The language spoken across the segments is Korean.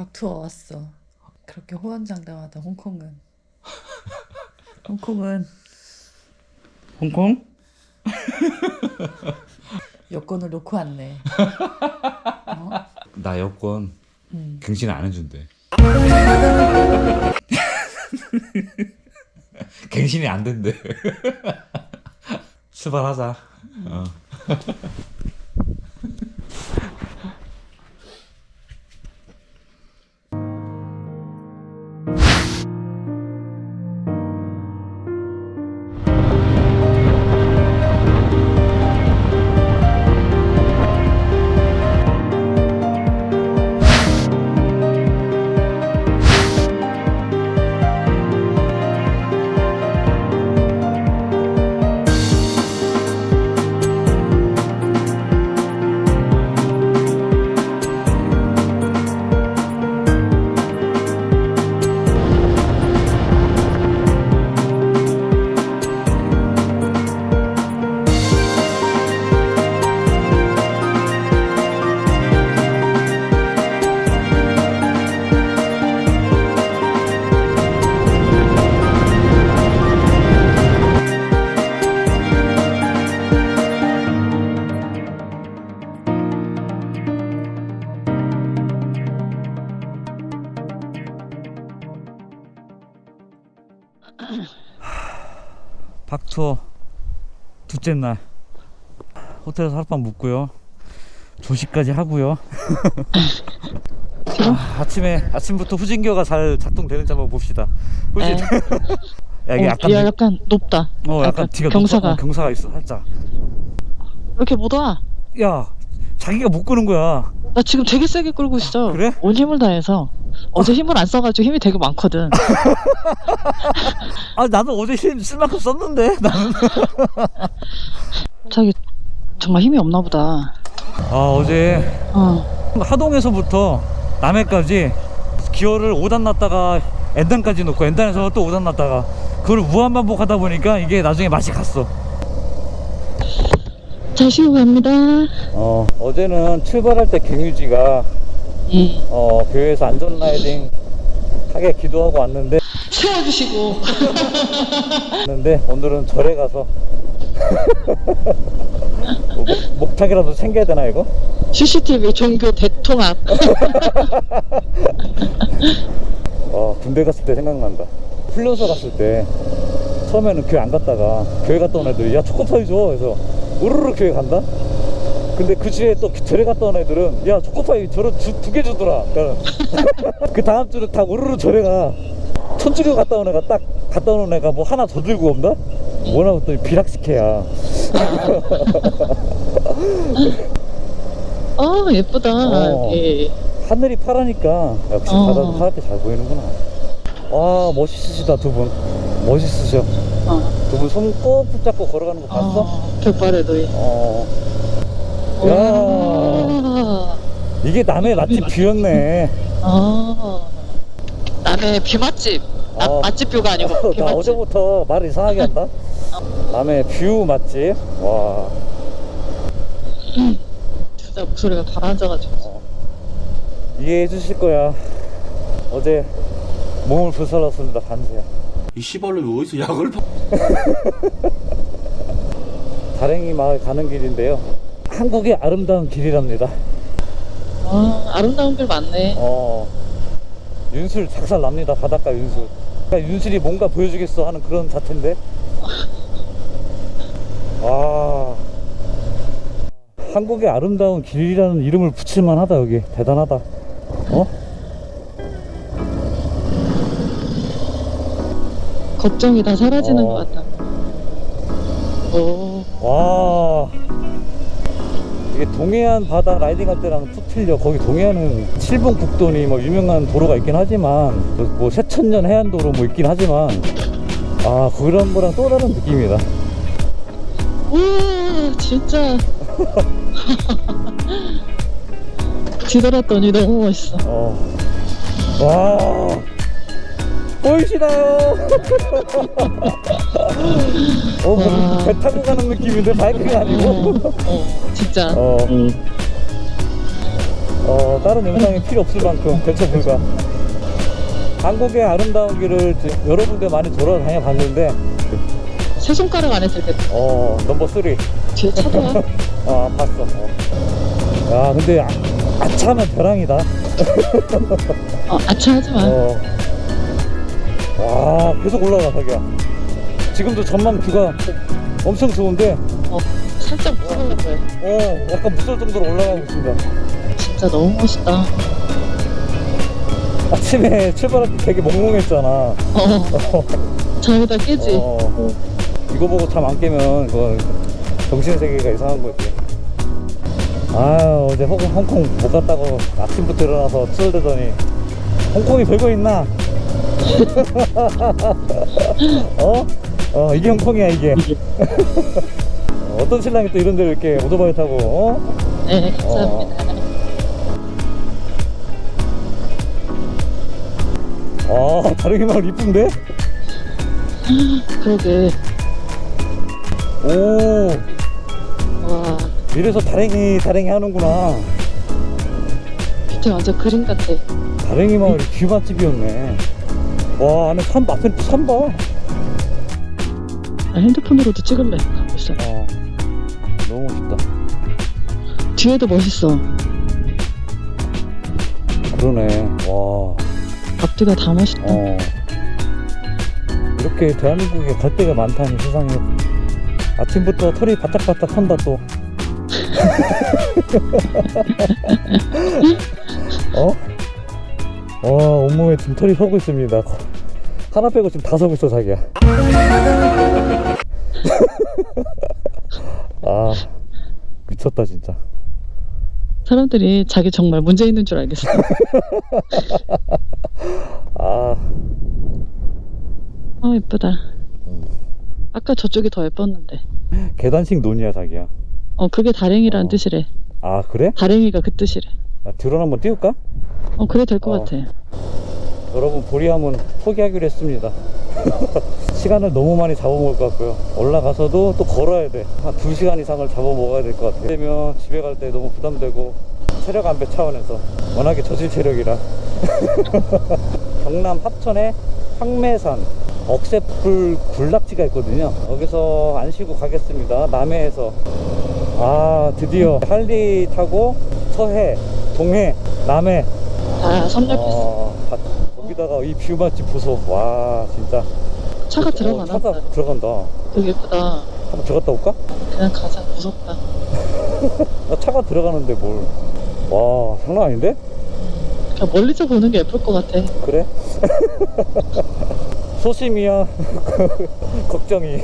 박투어 왔어. 그렇게 호언장담하던 홍콩은 홍콩은 홍콩? 여권을 놓고 왔네. 어? 나 여권 음. 갱신 안 해준대. 갱신이 안 된대. 출발하자. 어. 박투어 둘째 날 호텔에서 하룻밤 묵고요 조식까지 하고요 아, 아침에 아침부터 후진교가 잘 작동되는지 한번 봅시다 후진 네. 야 이게 어, 약간 야, 약간 높다. 어 약간 뒤가 경사가. 높아. 어, 경사가 있어 살짝 왜 이렇게 못 와? 야 자기가 못 끄는 거야 나 지금 되게 세게 끌고 있어. 그래? 온 힘을 다해서. 어제 힘을 안 써가지고 힘이 되게 많거든. 아 나도 어제 힘 쓸 만큼 썼는데 나는 자기 정말 힘이 없나 보다. 아 어제 어. 하동에서부터 남해까지 기어를 5단 놨다가 엔단까지 놓고 엔단에서 또 5단 놨다가 그걸 무한 반복하다 보니까 이게 나중에 맛이 갔어 잘 쉬고 갑니다. 어 어제는 출발할 때 경유지가 예. 어 교회에서 안전 라이딩 하게 기도하고 왔는데 세워주시고. 왔는데 오늘은 절에 가서 뭐 목, 목탁이라도 챙겨야 되나 이거? CCTV 종교 대통합. 어 군대 갔을 때 생각난다 훈련소 갔을 때 처음에는 교회 안 갔다가 교회 갔다 온 애들이 야 초코파이 줘 그래서 우르르 교회 간다 근데 그 주에 또 절에 갔다 온 애들은 야 초코파이 저러 두개 주더라 그러니까 그 다음 주는 다 우르르 절에 가 천주교 갔다 온 애가 딱 갔다 온 애가 뭐 하나 더 들고 온다 뭐나 했더니 비락식회야 어, 예쁘다. 어. 예. 하늘이 파라니까 역시 어. 바다도 파랗게 잘 보이는구나 와 멋있으시다 두분 멋있으셔 어. 두분 손 꼭 붙잡고 걸어가는 거 봤어? 어. 도이. 어. 야 와. 이게 남의 맛집 뷰였네 어. 남의 뷰 맛집. 나, 어. 맛집 뷰가 아니고 뷰 나 맛집. 어제부터 말을 이상하게 한다 남의 뷰 맛집 와 진짜 목소리가 가라앉아가지고. 이해해 주실 거야 어제 몸을 불살랐습니다 반지야 이 씨발로 어디서 약을 파... 다랭이 마을 가는 길인데요 한국의 아름다운 길이랍니다 아, 아름다운 길 많네. 어 윤술 작살 납니다 바닷가 윤술 그러니까 윤술이 뭔가 보여주겠어 하는 그런 자태인데 와 한국의 아름다운 길이라는 이름을 붙일만 하다 여기 대단하다 어? 걱정이 다 사라지는 어. 것 같다. 오, 와 이게 동해안 바다 라이딩 할 때랑 툭 틀려 거기 동해안은 칠봉 국도니 뭐 유명한 도로가 있긴 하지만 뭐, 뭐 새천년 해안도로 뭐 있긴 하지만 아 그런 거랑 또 다른 느낌이다 우와, 진짜. 뒤돌았더니 너무 멋있어. 어. 와. 보이시나요? 어, 와. 배 타고 가는 느낌인데 바이크가 아니고. 어, 진짜. 어, 음. 어, 어, 다른 영상이 필요 없을 만큼 대처 불가. 한국의 아름다운 길을 여러 군데 많이 돌아다녀 봤는데, 세 손가락 안에 들겠다. 어, 넘버 3. 뒤에 차도 와. 아, 봤어. 어. 야, 근데 아, 아차하면 벼랑이다. 어, 아차하지 마. 어. 와, 계속 올라가, 자기야. 지금도 전망 뷰가 엄청 좋은데, 어, 살짝 무서워 보여. 어, 약간 무서울 정도로 올라가고 있습니다. 진짜 너무 멋있다. 아침에 출발할 때 되게 몽롱했잖아. 어, 어, 잠에다 깨지. 어. 이거 보고 잠 안 깨면 그건 정신 세계가 이상한 거지. 아 어제 홍, 홍콩 못 갔다고 아침부터 일어나서 투덜대더니 홍콩이 별거 있나? 어? 어 이게 홍콩이야 이게 어떤 신랑이 또 이런 데를 이렇게 오토바이 타고 어? 네, 감사합니다. 아 다르게 마을 이쁜데? 그러게. 오 와, 이래서 다랭이 다랭이 하는구나 밑에 완전 그림 같아. 다랭이 마을이 뷰 맛집이었네 와 안에 산 앞에 산봐 아, 핸드폰으로도 찍을래. 가고 있어. 어 너무 멋있다 뒤에도 멋있어. 그러네 와 앞뒤가 다 멋있다. 어. 이렇게 대한민국에 갈 데가 많다니 세상에 아침부터 털이 바짝바짝 선다 또 어? 와 온몸에 지금 털이 서고 있습니다 하나 빼고 지금 다 서고 있어 자기야 아 미쳤다 진짜 사람들이 자기 정말 문제 있는 줄 알겠어. 아 아, 예쁘다. 아까 저쪽이 더 예뻤는데. 계단식 논이야 자기야 어, 그게 다랭이라는 어. 뜻이래. 아 그래? 다랭이가 그 뜻이래. 야, 드론 한번 띄울까? 어, 그래 될 것 어. 같아. 여러분 보리함은 포기하기로 했습니다. 시간을 너무 많이 잡아먹을 것 같고요. 올라가서도 또 걸어야 돼한 2시간 이상을 잡아먹어야 될 것 같아요. 그러면 집에 갈 때 너무 부담되고 체력 안배 차원에서 워낙에 저질 체력이라. 경남 합천에 황매산 억새풀 굴락지가 있거든요. 여기서 안 쉬고 가겠습니다. 남해에서. 아 드디어 할리 타고 서해 동해 남해. 다 섭렵했어. 어, 다- 거기다가 이 뷰 맛집 보소. 와, 진짜. 차가 어, 들어가나 차가. 들어간다. 되게 예쁘다. 한번 들어갔다 올까? 그냥 가자. 무섭다. 나 차가 들어가는데 뭘. 와, 장난 아닌데? 그냥 멀리서 보는 게 예쁠 것 같아. 그래? 소심이야. 걱정이.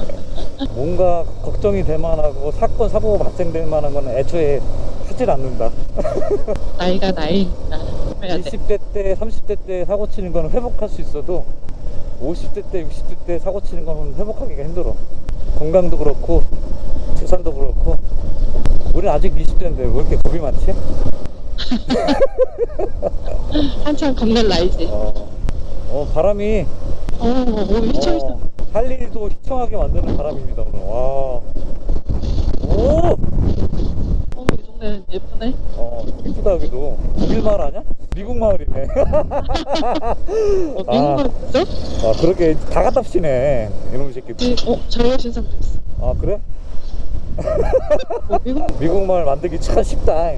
뭔가 걱정이 될 만하고 사건, 사고가 발생될 만한 건 애초에 하질 않는다. 나이가 나이니까 해야 돼. 20대 때, 30대 때 사고 치는 거는 회복할 수 있어도 50대 때, 60대 때 사고 치는 거는 회복하기가 힘들어. 건강도 그렇고 재산도 그렇고 우리 아직 20대인데 왜 이렇게 겁이 많지? 한참 겁날 나이지. 어, 어, 바람이 어, 어, 휘청 휘청. 어, 할 일도 희청하게 만드는 바람입니다 오늘. 와, 오, 어, 이 동네 예쁘네. 어, 이쁘다 여기도. 독일 마을 아니야? 미국 마을이네. 어, 미국말 있어? 아, 그렇게 다 갖다 붙이네 이놈의 새끼. 어, 저런 신상도 있어. 아 그래? 어, 미국 미국 말 만들기 참 쉽다.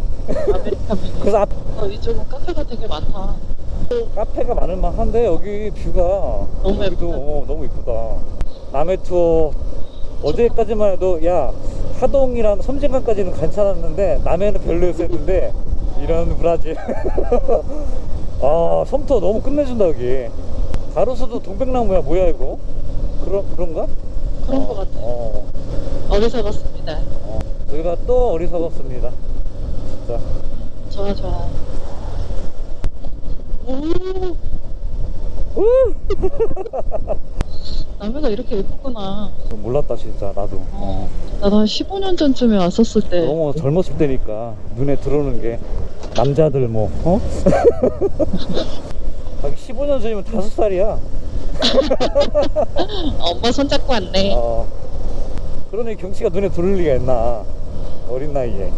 미국. 그래서 앞 어, 이쪽은 카페가 되게 많다. 카페가 많을 만한데 여기 뷰가 너무 여기도 예쁘다. 어, 너무 이쁘다. 남해 투어 어제까지만 해도 야 하동이랑 섬진강까지는 괜찮았는데 남해는 별로였었는데 이런 브라질. 아 섬투어 너무 끝내준다 여기. 가로수도 동백나무야 뭐야 이거? 그런 그런가? 그런 것 같아. 어, 어리석었습니다. 어. 저희가 또 어리석었습니다. 진짜. 좋아, 좋아. 오, 우! 남해가 이렇게 예쁘구나. 몰랐다 진짜 나도. 어, 나도 한 15년 전쯤에 왔었을 때. 너무 젊었을 때니까 눈에 들어오는 게 남자들 뭐 어? 자기 15년 전이면 다섯 살이야. 엄마 손잡고 왔네. 어. 그러니 경치가 눈에 들어올 리가 있나 어린 나이에.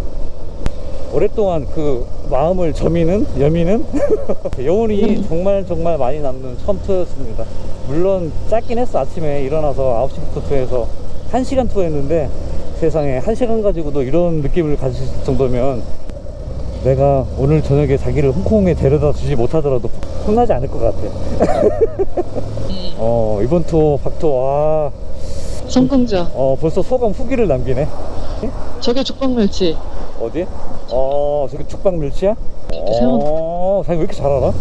오랫동안 그 마음을 저미는 여미는 여운이 정말 정말 많이 남는 처음 투어였습니다. 물론 짧긴 했어 아침에 일어나서 9시부터 투어해서 1시간 투어했는데 세상에 1시간 가지고도 이런 느낌을 가질 정도면 내가 오늘 저녁에 자기를 홍콩에 데려다 주지 못하더라도 혼나지 않을 것 같아. 어 이번 투어 박투어 와 성공적. 어, 벌써 소감 후기를 남기네. 저게 죽방멸치. 어디? 어, 저기 죽방 멸치야? 세원. 어, 자기 왜 이렇게 잘 알아?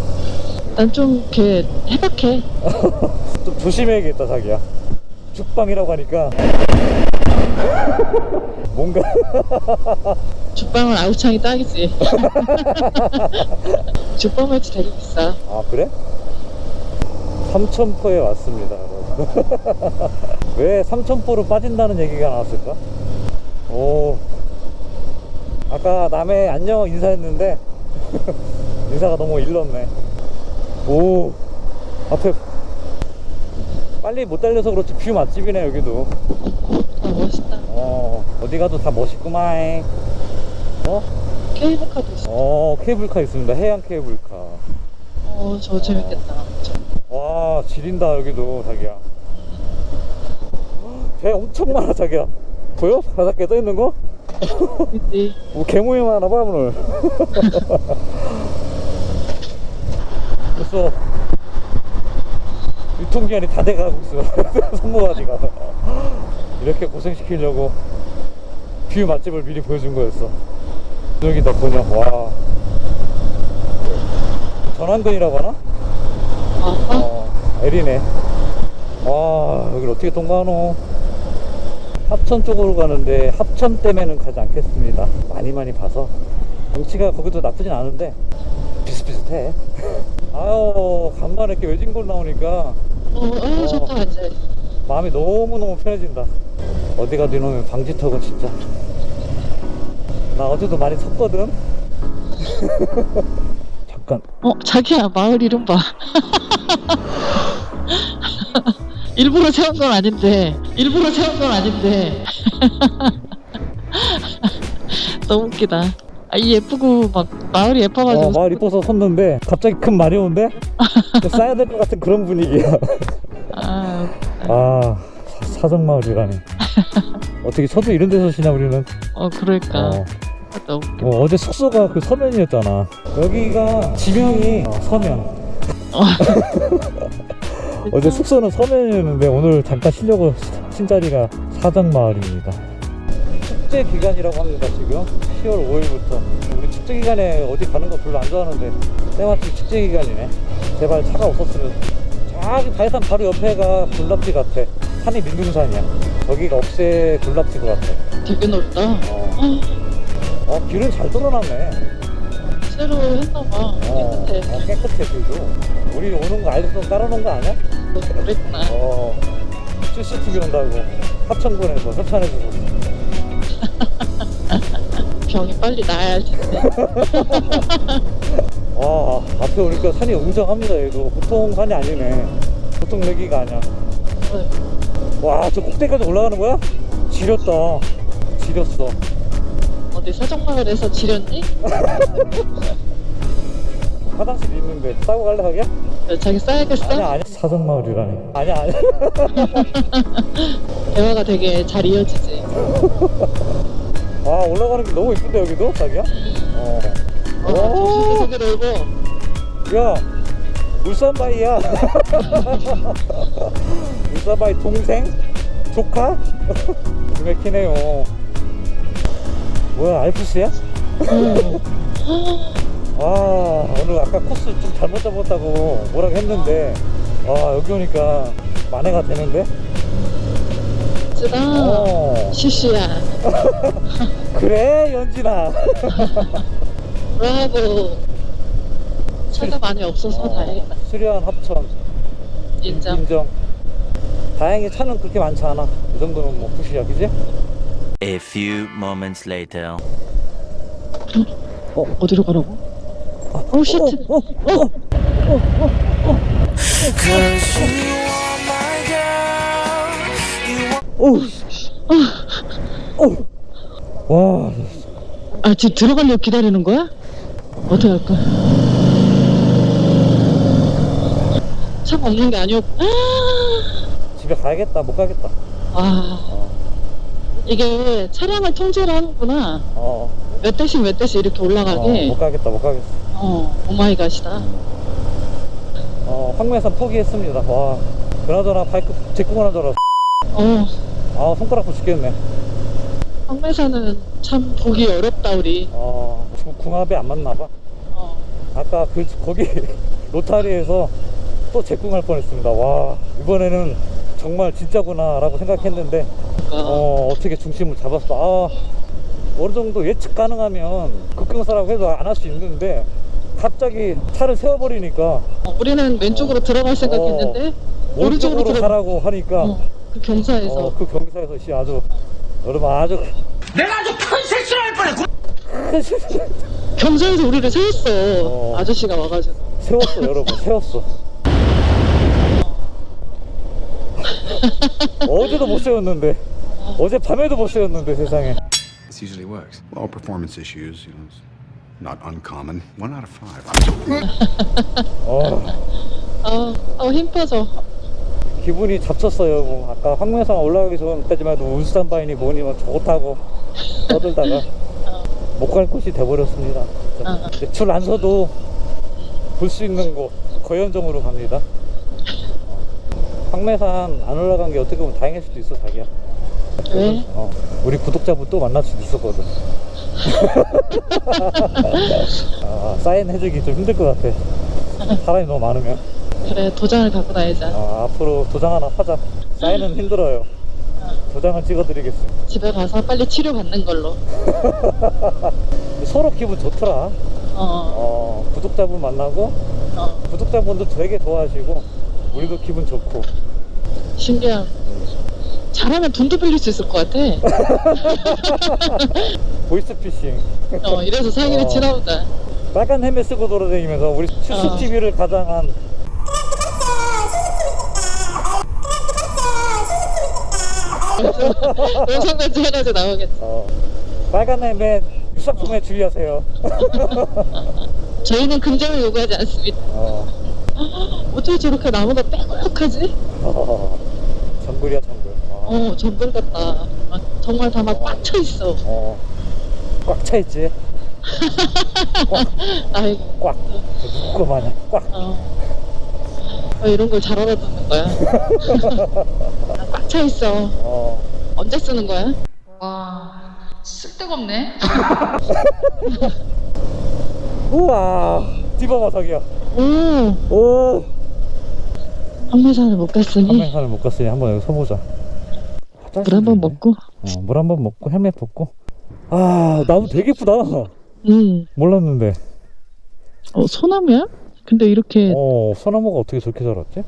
난 좀 이렇게 해박해. 좀 조심해야겠다, 자기야. 죽방이라고 하니까. 뭔가, 죽방은 아우창이 딱이지. 죽방멸치 되게 비싸. 아, 그래? 삼천포에 왔습니다. 여러분. 왜 삼천포로 빠진다는 얘기가 나왔을까? 오. 아까 남의 안녕 인사했는데, 인사가 너무 일렀네. 오. 앞에 빨리 못 달려서 그렇지 뷰 맛집이네 여기도 아 멋있다. 어 어디 가도 다 멋있구만 어? 케이블카도 있어. 어 케이블카 있습니다 해양 케이블카 어 저거 재밌겠다. 와 지린다 여기도 자기야 배 엄청 많아 자기야 보여? 바닷가에 떠있는 거? 그치? 뭐 개모임 하나 봐 오늘 벌써 유통기한이 다 돼가고 있어. 손모가지가. 이렇게 고생시키려고 뷰 맛집을 미리 보여준 거였어. 여기다 번역 와. 전완근이라고 하나? 아, 어? 어 L이네. 와 여기를 어떻게 통과하노? 합천 쪽으로 가는데 합천 때문에는 가지 않겠습니다. 많이 많이 봐서. 경치가 거기도 나쁘진 않은데 비슷비슷해 아유 간만에 이렇게 외진골 나오니까. 어, 아 좋다 이제. 마음이 너무너무 편해진다. 어디 가도 이놈의 방지턱은 진짜. 나 어제도 많이 섰거든? 잠깐. 어 자기야 마을 이름 봐. 일부러 세운 건 아닌데 일부러 세운 건 아닌데. 너무 웃기다. 아, 이 예쁘고 막 마을이 예뻐가지고 어, 마을 이뻐서 섰는데 갑자기 큰 말이 오는데? 싸야 될 것 같은 그런 분위기야. 아, 아 사- 사정마을이라니. 어떻게 쳐도 이런 데서 쉬냐 우리는? 어 그러니까. 어, 너무. 어, 어제 숙소가 그 서면이었잖아. 여기가 지명이 어, 서면. 어제 숙소는 서면이었는데 오늘 잠깐 쉬려고 신 자리가 사정마을입니다 축제 기간이라고 합니다 지금. 10월 5일부터. 우리 축제 기간에 어디 가는 거 별로 안 좋아하는데 때마침 축제 기간이네. 제발 차가 없었으면 저기 다이산 바로 옆에가 굴랍지 같아. 산이 민둥산이야. 여기가 억새 굴랍지구 같아. 되게 넓다. 어, 어 길은 잘 뚫어놨네. 새로 했나봐. 어, 깨끗해. 어, 깨끗해 길도. 우리 오는 거 알고서 따라놓은 거 아니야? 그랬구나. 어 CCTV 온다고. 합천군에서 협찬해주고 병이 빨리 나아야 할 텐데. 와 앞에 오니까 산이 웅장합니다 얘도 보통 산이 아니네 보통 내기가 아니야 와저 꼭대기까지 올라가는 거야? 지렸다 지렸어 어디 사정마을에서 지렸니? 화장실 있는데 싸고 갈래 하기야? 어, 자기 싸야겠어? 아니야 아니야 사정마을이라니 아니야 아니야 대화가 되게 잘 이어지지. 아 올라가는 게 너무 이쁜데 여기도 자기야? 어. 어, 조심히 속이 넓어. 야 울산바이야 울산바이 동생? 조카? 맥히네요 뭐야 알프스야? 응. 아 오늘 아까 코스 좀 잘못 잡았다고 뭐라고 했는데 아 여기 오니까 만회가 되는데? 시시야. 그래 연진아 브라보. 차가 많이 없어서 다행이다. 수려한 합천 인정. 인정 다행히 차는 그렇게 많지 않아 이 정도면 뭐 굿이야 그지? A few moments later. 어디로 가라고? 오, 쉣. 어, 어, 어. 어우, 어우. 와, 아 지금 들어가려고 기다리는 거야? 어떻게 할까? 차가 없는 게 아니었. 아, 집에 가야겠다 못 가겠다 아 이게 차량을 통제를 하는구나. 어, 몇 대씩 몇 대씩 이렇게 어, 올라가게. 못 가겠다 못 가겠어 어, 오마이갓이다. 어 황매산 포기했습니다 와 그나저나 바이크 제꾸고 나더라 어, 아 손가락 아파 죽겠네 황매산은 참 보기 어렵다 우리. 어 지금 궁합이 안 맞나 봐. 어, 아까 그 거기 로타리에서 또 제궁할 뻔했습니다. 와 이번에는 정말 진짜구나 라고 생각했는데 그러니까. 어 어떻게 중심을 잡았어. 아 어느 정도 예측 가능하면 급경사라고 해도 안 할 수 있는데 갑자기 차를 세워버리니까. 어, 우리는 왼쪽으로 들어갈 생각했는데 오른쪽으로 오른쪽으로 들어. 가라고 하니까. 어, 그 경사에서. 어, 그 경사에서 씨 아주 여러분 아주 내가 아주 큰 실수를 할 뻔했고 경사에서 우리를 세웠어. 어. 아저씨가 와가지고. 세웠어 여러분 세웠어 어제도 못 세웠는데 어제 밤에도 못 세웠는데 세상에 This usually works. Well, performance issues, you know, it's not uncommon. One out of five. 어, 아, 어, 힘 빠져. 기분이 잡쳤어요 뭐. 아까 황매산 올라가기 전까지만 해도 울산 바인이 뭐니 막 좋다고 떠들다가 못 갈 곳이 돼버렸습니다 어. 줄안 서도 볼 수 있는 곳 거연정으로 갑니다 황매산 안 올라간 게 어떻게 보면 다행일 수도 있어 자기야 왜? 어, 우리 구독자분 또 만날 수도 있었거든. 아, 사인 해주기 좀 힘들 것 같아. 사람이 너무 많으면. 그래, 도장을 갖고 다니자. 아, 앞으로 도장 하나 파자. 사인은 힘들어요. 도장은 찍어드리겠습니다. 집에 가서 빨리 치료받는 걸로. 서로 기분 좋더라. 어, 어, 구독자분 만나고, 어, 구독자분도 되게 좋아하시고, 우리도 기분 좋고. 신기함. 잘하면 돈도 빌릴 수 있을 것 같아. 보이스피싱. 어, 이래서 사기를 어. 치나 보다. 빨간 헬멧 쓰고 돌아다니면서 우리 슈스TV를 가장한 영상까지 해가지고 나오겠다. 어, 빨간 헬멧 유사품에 주의하세요. 저희는 금전을 요구하지 않습니다. 어, 어떻게 저렇게 나무가 빼곡하지? 어, 정글이야 정글. 어, 어, 전글 같다. 아, 정말 다 막 꽉 차 있어. 어, 꽉 차 있지. 아이고, 꽉. 누구 마냥 꽉. 어. 어, 이런 걸 잘 알아듣는 거야. 꽉차 있어. 어, 언제 쓰는 거야? 와, 쓸데가 없네. 우와. 뒤봐봐 자기야. 오, 오. 황매산을 못 갔으니 한명산을 못 갔으니 한번 여기 서보자. 물 한 번 먹고. 어, 물 한 번 먹고 헬멧 벗고. 아 나무 되게 예쁘다. 응. 몰랐는데. 어, 소나무야? 근데 이렇게 어 소나무가 어떻게 저렇게 자랐지?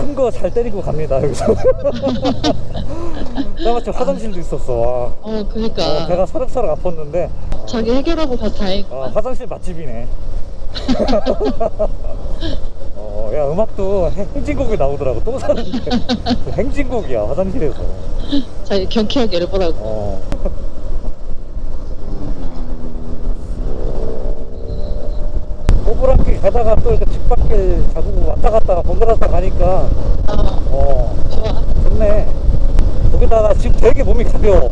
큰 거 잘 때리고 갑니다 여기서. 나 마침 화장실도 있었어. 와. 어, 그니까 어, 배가 사락사락 아팠는데 자기 해결하고 가서 어, 다행이구만. 화장실 맛집이네. 어, 야 음악도 행- 행진곡이 나오더라고 똥 사는데 그 행진곡이야 화장실에서. 자기 경쾌하게 열보라고. 어. 오브랑길 가다가 또 이렇게 뒷바퀴 자고 왔다 갔다가 번갈아서 가니까 어, 어 좋아. 좋네. 거기다가 지금 되게 몸이 가벼워.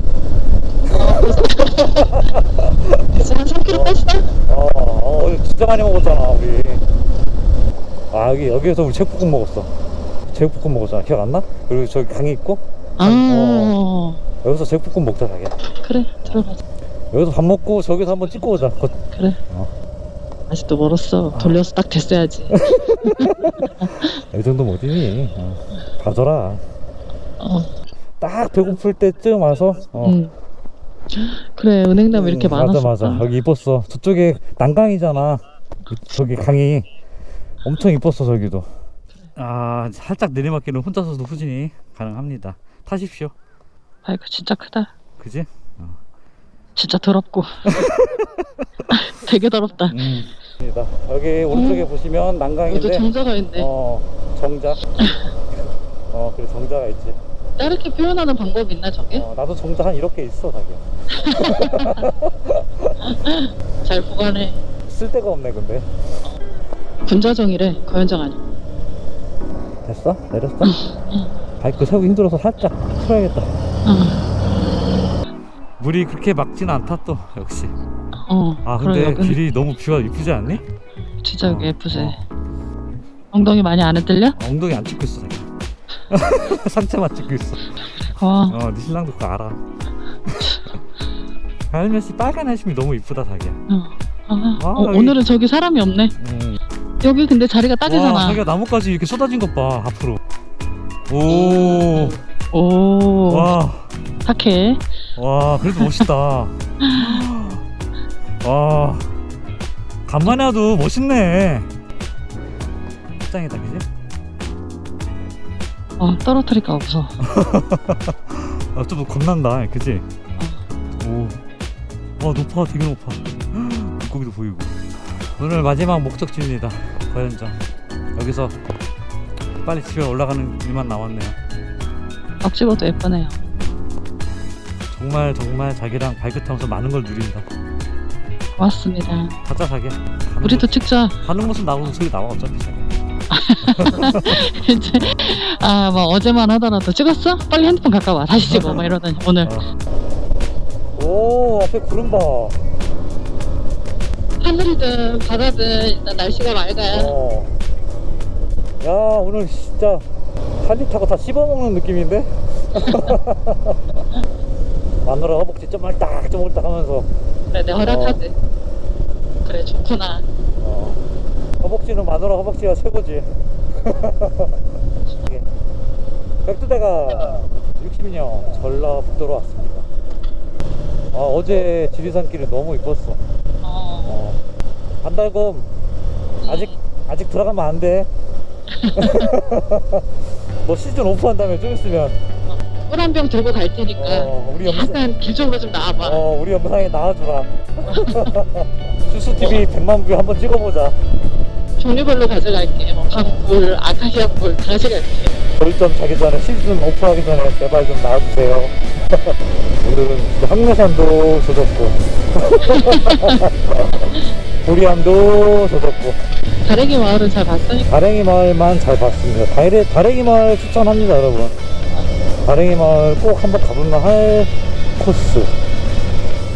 그래서 한 3kg 뺐어? 어, 어, 어제 진짜 많이 먹었잖아, 우리. 아, 여기, 여기에서 우리 제육볶음 먹었어. 제육볶음 먹었잖아. 기억 안 나? 그리고 저기 강이 있고, 아, 여기서 제육볶음 먹자, 자기야. 그래, 들어가자. 여기서 밥 먹고 저기서 한번 찍고 오자. 거- 그래. 어. 아직도 멀었어. 돌려서 딱 됐어야지. 이 정도면 어디니? 어, 가져라. 어, 딱 배고플 때쯤 와서, 어. 응. 그래, 은행나무 이렇게 음, 많았어. 맞아, 맞아. 여기 이뻤어. 저쪽에 난강이잖아. 저기 강이. 엄청 이뻤어, 저기도. 아, 살짝 내리막길은 혼자서도 후진이 가능합니다. 타십시오. 아이고, 진짜 크다. 그지? 진짜 더럽고. 되게 더럽다. 음. 여기 오른쪽에 보시면 여기도 난강인데 정자가 있네. 어 정자 어 그래 정자가 있지 이렇게 표현하는 방법이 있나 저게? 어, 나도 정자 한 이렇게 있어 자기야 잘 보관해. 쓸 데가 없네 근데 군자정이래. 거현정 아니고. 됐어? 내렸어? 바이크 세우기 힘들어서 살짝 틀어야겠다 어, 물이 그렇게 막지는 않다 또 역시 어. 아 근데 여기는 길이 너무 뷰가 이쁘지 않니? 진짜 여기 예쁘지. 어. 엉덩이 많이 안 흔들려? 엉덩이 안 찍고 있어 자기 상체만 찍고 있어 어. 어 네 신랑도 그거 알아 헬멧이 빨간 헬멧이 너무 이쁘다 자기야 어. 아, 아, 어, 여기- 오늘은 저기 사람이 없네. 음. 여기 근데 자리가 딱이잖아. 와 자기야 나뭇가지 이렇게 쏟아진 것 봐 앞으로 오와 오. 와, 착해. 와, 그래도 멋있다 와 간만에 와도 멋있네 짱이다 그지? 어, 떨어뜨릴까 봐 무서워. 아, 좀 겁난다, 그지? 오, 와 높아, 되게 높아. 물고기도 보이고. 오늘 마지막 목적지입니다. 과연장. 여기서 빨리 집에 올라가는 일만 남았네요. ọc 집어도 예쁘네요. 정말 정말 자기랑 타면서 많은 걸 누린다. 고맙습니다. 가자 자기. 가는 우리도 모습, 찍자. 가는 모습 나오는 소리 나와 어차피 자기. 이제 아, 뭐 어제만 하더라도 찍었어? 빨리 핸드폰 가까워. 다시 찍어. 막 이러더니 오늘 어. 오 앞에 구름 봐. 하늘이든 바다든 일단 날씨가 맑아요. 어. 야 오늘 진짜 한입 타고 다 씹어먹는 느낌인데? 마누라 허벅지 쪼물딱 쪼물딱 하면서 그래, 내 허락하지. 그래, 좋구나. 어. 허벅지는 마누라 허벅지가 최고지 백두대가 60년 전라북도로 왔습니다 아, 어제 지리산길이 너무 이뻤어 어, 어. 반달곰 아직 아직 들어가면 안 돼. 뭐 시즌 오프 한다며 좀 있으면 물한병 들고 갈 테니까 어, 우리 영상 약간 길 쪽으로 좀 나와봐. 어 우리 영상에 나와주라. 수수 TV 100만 뷰 한번 찍어보자. 종류별로 가져갈게. 뭐 강불, 아카시아 불다 가져갈게. 돌점 자기 전에 시즌 오프하기 전에 제발 좀 나와주세요. 오늘은 황매산도 조졌고 보리암도 조졌고 다래기 마을은 잘 봤으니까. 다랭이 마을만 잘 봤습니다. 다래, 다랭이 마을 추천합니다, 여러분. 다랭이 마을 꼭 한번 가볼만 할 코스.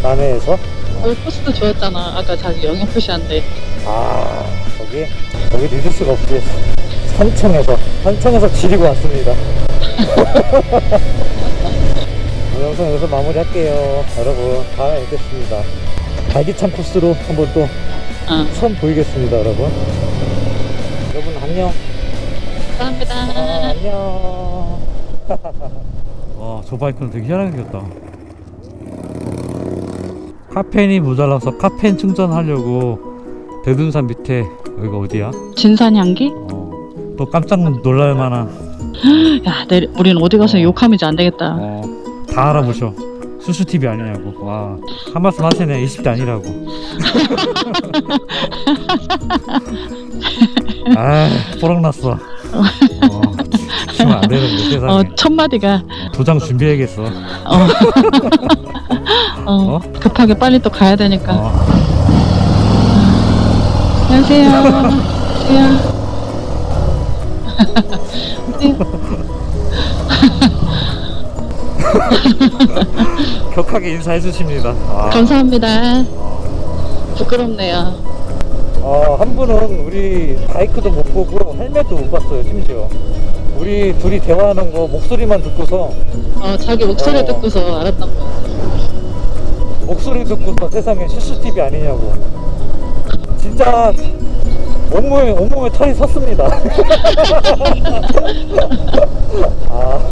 남해에서. 거기 코스도 좋았잖아. 아까 자기 영역 표시한데. 아, 거기, 거기 믿을 수가 없지. 산청에서, 산청에서 지리고 왔습니다. 영상 여기서 마무리 할게요. 여러분, 다음에 뵙겠습니다. 발기찬 코스로 한번 또 어, 선 보이겠습니다, 여러분. 여러분, 안녕. 감사합니다. 아, 안녕. 와, 저 바이크는 되게 희한하게 생겼다. 카페인이 모자라서 카페인 충전하려고 대둔산 밑에 여기가 어디야? 진산 향기? 어, 또 깜짝 놀랄 만한 야, 내, 우리는 어디 가서 욕하면 이제 안 되겠다. 어, 다 알아보셔. 수수 TV 아니냐고. 와, 한 말씀 하시네. 20대 아니라고. 아, 뽀록났어. 어, 치면 안 되는데 세상에. 어, 첫 마디가 도장 준비해야겠어. 어, 어, 어? 급하게 빨리 또 가야 되니까. 어. 안녕하세요. 안녕하세요. 격하게 인사해 주십니다. 아, 감사합니다. 부끄럽네요. 어, 한 분은 우리 바이크도 못 보고 헬멧도 못 봤어요, 심지어. 우리 둘이 대화하는 거 목소리만 듣고서 어, 자기 목소리 어. 듣고서 알았던 거. 목소리 듣고서 세상에 CCTV 아니냐고. 진짜 온몸에 온몸에 털이 섰습니다. 아.